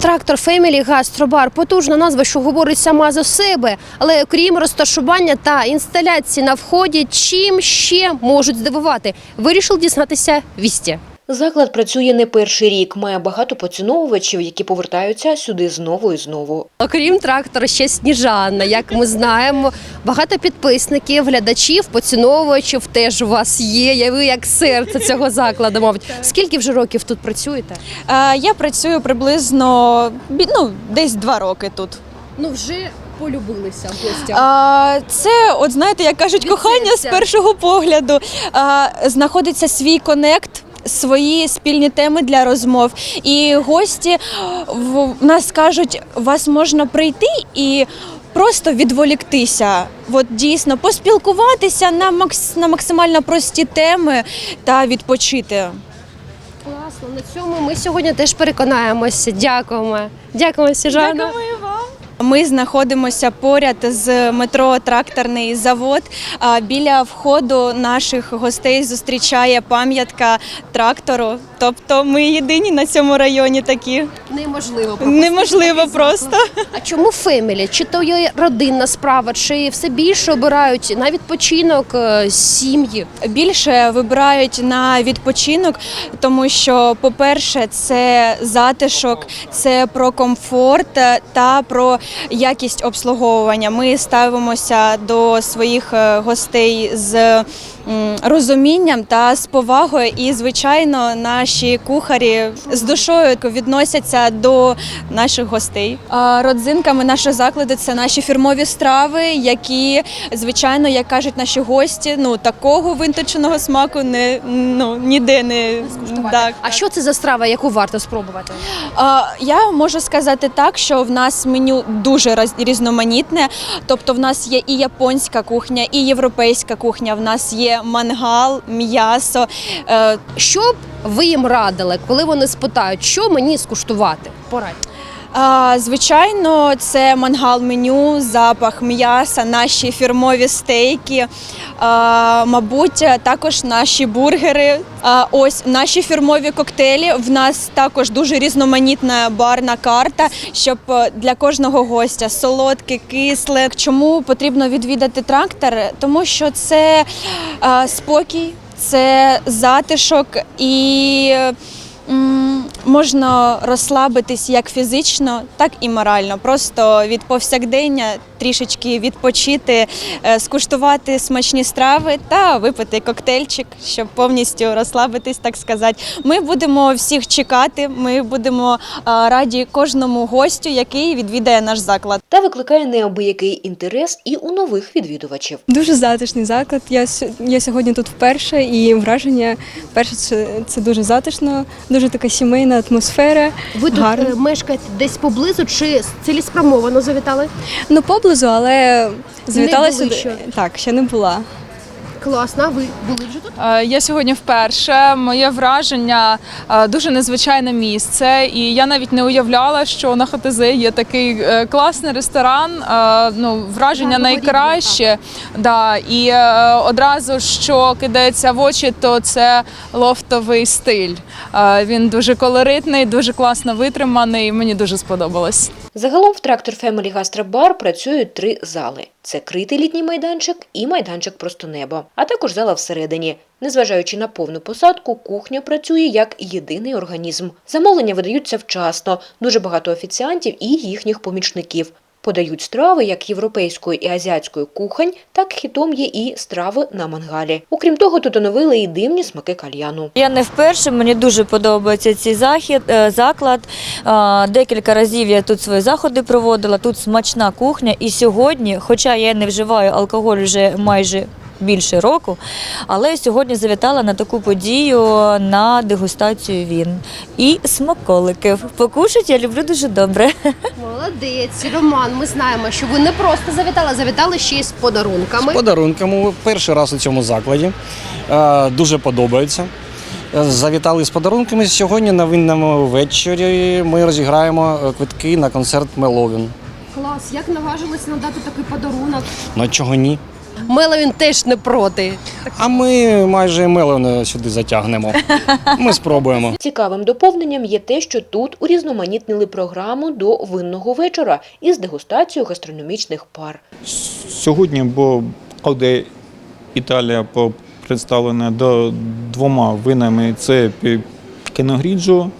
Трактор Фемілі Гастробар потужна назва, що говорить сама за себе. Але окрім розташування та інсталяції на вході, чим ще можуть здивувати? Вирішив дізнатися вісті. Заклад працює не перший рік, має багато поціновувачів, які повертаються сюди знову і знову. Окрім трактора, ще Сніжана. Як ми знаємо, багато підписників, глядачів, поціновувачів теж у вас є. Я ви як серце цього закладу, мабуть. Скільки вже років тут працюєте? Е, Я працюю приблизно ну, десь два роки тут. Ну вже полюбилися гостям. А, Це, от знаєте, як кажуть, кохання з першого погляду. А, Знаходиться свій конект. Свої спільні теми для розмов, і гості в нас кажуть, вас можна прийти і просто відволіктися. От дійсно поспілкуватися на макс на максимально прості теми та відпочити. Класно, на цьому ми сьогодні теж переконаємося. Дякуємо. Дякуємо, Сіжана. Ми знаходимося поряд з метро Тракторний завод. Біля входу наших гостей зустрічає пам'ятка трактору. Тобто ми єдині на цьому районі такі. Неможливо. пропустити Неможливо просто. А чому фемілі? Чи то є родинна справа, чи все більше обирають на відпочинок е, сім'ї? Більше вибирають на відпочинок, тому що, по-перше, це затишок, це про комфорт е, та про якість обслуговування. Ми ставимося до своїх е, гостей з розумінням та з повагою. І, звичайно, наші кухарі з душою відносяться до наших гостей. Родзинками нашого закладу це наші фірмові страви, які, звичайно, як кажуть наші гості, ну такого винточеного смаку не ну ніде не так. А що це за страва, яку варто спробувати? А, я можу сказати так, що в нас меню дуже різноманітне. Тобто, в нас є і японська кухня, і європейська кухня. В нас є мангал, м'ясо. Е, Що б ви їм радили, коли вони спитають, що мені скуштувати? Порадь. Звичайно, це мангал меню, запах м'яса, наші фірмові стейки, мабуть, також наші бургери. Ось наші фірмові коктейлі. В нас також дуже різноманітна барна карта, щоб е, для кожного гостя солодке, кисле. Чому потрібно відвідати трактор? Тому що це спокій, це затишок і. Можна розслабитись як фізично, так і морально. Просто від повсякдення трішечки відпочити, е, скуштувати смачні страви та випити коктейльчик, щоб повністю розслабитись, так сказати. Ми будемо всіх чекати. Ми будемо е, раді кожному гостю, який відвідає наш заклад. Та викликає неабиякий інтерес і у нових відвідувачів. Дуже затишний заклад. Я, я сьогодні тут вперше і враження перше це, це дуже затишно, дуже така сімейна атмосфера. Ви тут Гарно. е, мешкаєте десь поблизу чи цілеспрямовано завітали? Ну поблизу, але завітала сюди. ще? Так, ще не була. Класно, ви були вже тут? Е, Я сьогодні вперше. Моє враження е, дуже незвичайне місце, і я навіть не уявляла, що на ХТЗ є такий е, класний ресторан. Ну, враження Гарного найкраще. Да, і одразу, що кидається в очі, то це лофтовий стиль. Він дуже колоритний, дуже класно витриманий. Мені дуже сподобалось. Загалом в трактор Family Гастробар працюють три зали: це критий літній майданчик і майданчик просто небо, а також зала всередині. Незважаючи на повну посадку, кухня працює як єдиний організм. Замовлення видаються вчасно, дуже багато офіціантів і їхніх помічників. Подають страви як європейської і азіатської кухонь, так хітом є і страви на мангалі. Окрім того, тут оновили і дивні смаки кальяну. Я не вперше, мені дуже подобається цей захід, е, заклад. Декілька разів я тут свої заходи проводила. Тут смачна кухня. І сьогодні, хоча я не вживаю алкоголь вже майже більше року, але сьогодні завітала на таку подію на дегустацію він і смаколиків. Покушать я люблю дуже добре. Молодець, Роман. Ми знаємо, що ви не просто завітали, а завітали ще й з подарунками. З подарунками. Перший раз у цьому закладі. Е, Дуже подобається. Е, Завітали з подарунками. Сьогодні на винному вечорі ми розіграємо е, квитки на концерт Меловін. Клас, як наважились надати такий подарунок? Ну чого ні? Меловін теж не проти. А ми майже Мелон сюди затягнемо. Ми спробуємо. Цікавим доповненням є те, що тут урізноманітнили програму до винного вечора із дегустацією гастрономічних пар. Сьогодні бо Алде Італія представлена до двома винами: це Пі- Кеногріджо,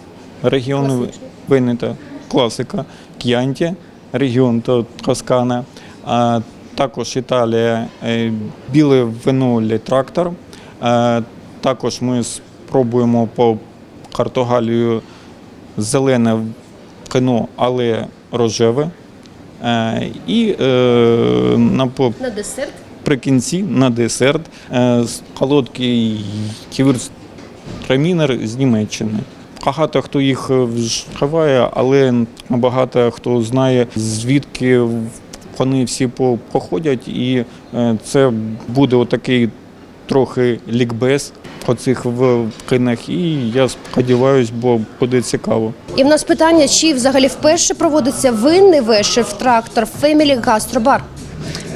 регіон вини та класика, К'янті, регіон то Тоскана. А також Італія е, біле вино Ле Трактор. Е, Також ми спробуємо по Картогалію зелене вино, але рожеве. Е, І на На десерт. прикінці на десерт з- солодкий з Німеччини. Багато хто їх вживає, але багато хто знає, звідки вони всі по- походять, і е, це буде отакий трохи лікбез по цих кинах, І я сподіваюся, бо буде цікаво. І в нас питання, чи взагалі вперше проводиться винний вечір в трактор Gastro Bar?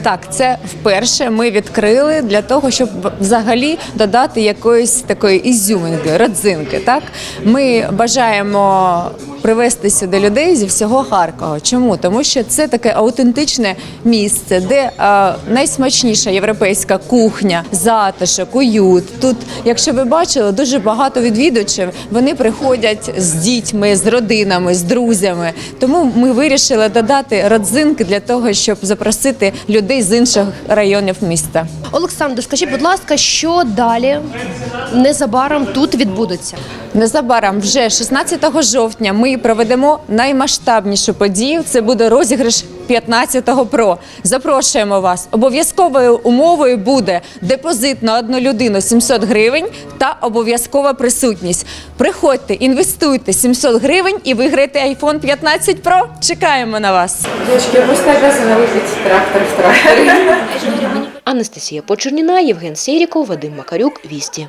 Так, це вперше ми відкрили для того, щоб взагалі додати якоїсь такої ізюминки, родзинки. Так ми бажаємо привести сюди людей зі всього Харкова. Чому? Тому що це таке аутентичне місце, де е, найсмачніша європейська кухня, затишок, уют. Тут, якщо ви бачили, дуже багато відвідувачів. Вони приходять з дітьми, з родинами, з друзями. Тому ми вирішили додати родзинки для того, щоб запросити людей з інших районів міста. Олександр, скажіть, будь ласка, що далі незабаром тут відбудеться? Незабаром, вже 16 жовтня, ми проведемо наймасштабнішу подію. Це буде розіграш 15-го про. Запрошуємо вас. Обов'язковою умовою буде депозит на одну людину 700 гривень та обов'язкова присутність. Приходьте, інвестуйте 700 гривень і виграйте iPhone 15 Pro. Чекаємо на вас. Анастасія Почерніна, Євген Сєріков, Вадим Макарюк, Вісті.